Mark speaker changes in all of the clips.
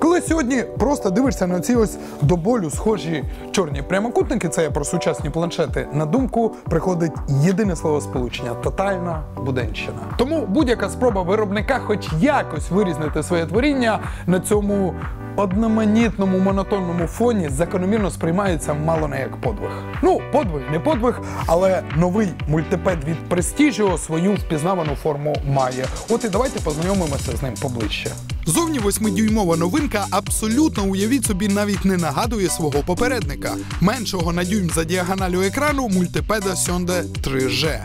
Speaker 1: Коли сьогодні просто дивишся на ці ось до болю схожі чорні прямокутники, це я про сучасні планшети, на думку приходить єдине слово сполучення тотальна буденщина. Тому будь-яка спроба виробника, хоч якось вирізнити своє творіння на цьому одноманітному монотонному фоні закономірно сприймається мало не як подвиг. Ну, подвиг, не подвиг, але новий мультипед від Prestigio свою впізнавану форму має. От і давайте познайомимося з ним поближче. Зовні восьмидюймова новинка абсолютно уявіть собі навіть не нагадує свого попередника. Меншого на дюйм за діагоналю екрану мультипеда Сьонде 3G.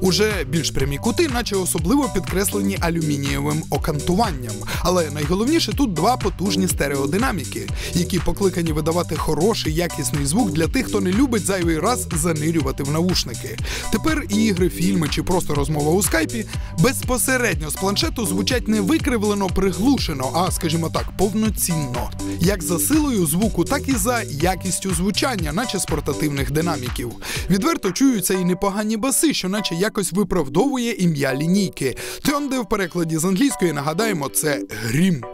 Speaker 1: Уже більш прямі кути, наче особливо підкреслені алюмінієвим окантуванням. Але найголовніше тут два потужні стереодинаміки, які покликані видавати хороший якісний звук для тих, хто не любить зайвий раз занирювати в навушники. Тепер і ігри, фільми чи просто розмова у скайпі безпосередньо з планшету звучать не викривлено приглушено, а скажімо так, повноцінно. Як за силою звуку, так і за якістю звучання, наче з портативних динаміків. Відверто чуються і непогані баси, що наче якось виправдовує ім'я лінійки. Тьонде в перекладі з англійської нагадаємо, це грім.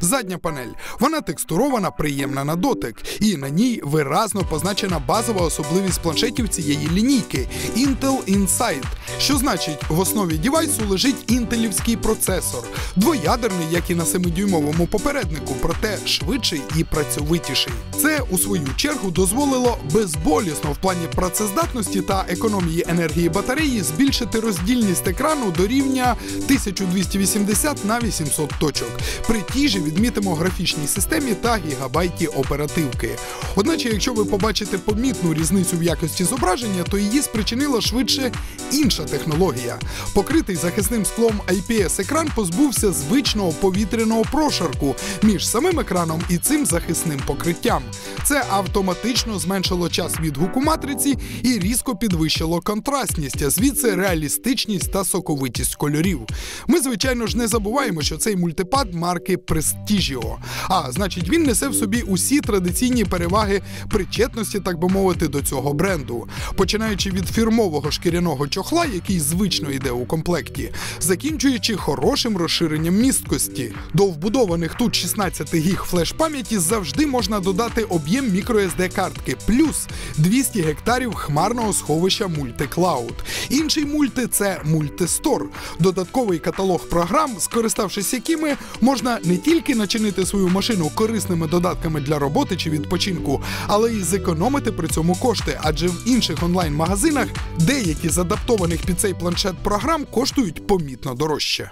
Speaker 1: Задня панель. Вона текстурована, приємна на дотик, і на ній виразно позначена базова особливість планшетів цієї лінійки Intel Inside, що значить, в основі дівайсу лежить інтелівський процесор, двоядерний, як і на 7-дюймовому попереднику, проте швидший і працьовитіший. Це у свою чергу дозволило безболісно в плані працездатності та економії енергії батареї збільшити роздільність екрану до рівня 1280 на 800 точок. При тій же відмітимо графічній системі та гігабайті оперативки. Одначе, якщо ви побачите помітну різницю в якості зображення, то її спричинила швидше інша технологія. Покритий захисним склом IPS екран позбувся звичного повітряного прошарку між самим екраном і цим захисним покриттям. Це автоматично зменшило час відгуку матриці і різко підвищило контрастність, а звідси реалістичність та соковитість кольорів. Ми, звичайно ж, не забуваємо, що цей мультипад марки Prestigio. А значить, він несе в собі усі традиційні переваги причетності, так би мовити, до цього бренду, починаючи від фірмового шкіряного чохла, який звично йде у комплекті, закінчуючи хорошим розширенням місткості. До вбудованих тут 16 гіг флеш пам'яті завжди можна додати об'єм microSD картки, плюс 200 гектарів хмарного сховища мультиклауд. Інший мульти це мультистор, додатковий каталог програм, скориставшись якими можна не тільки начинити свою машину корисними додатками для роботи чи відпочинку, але й зекономити при цьому кошти, адже в інших онлайн-магазинах деякі з адаптованих під цей планшет програм коштують помітно дорожче.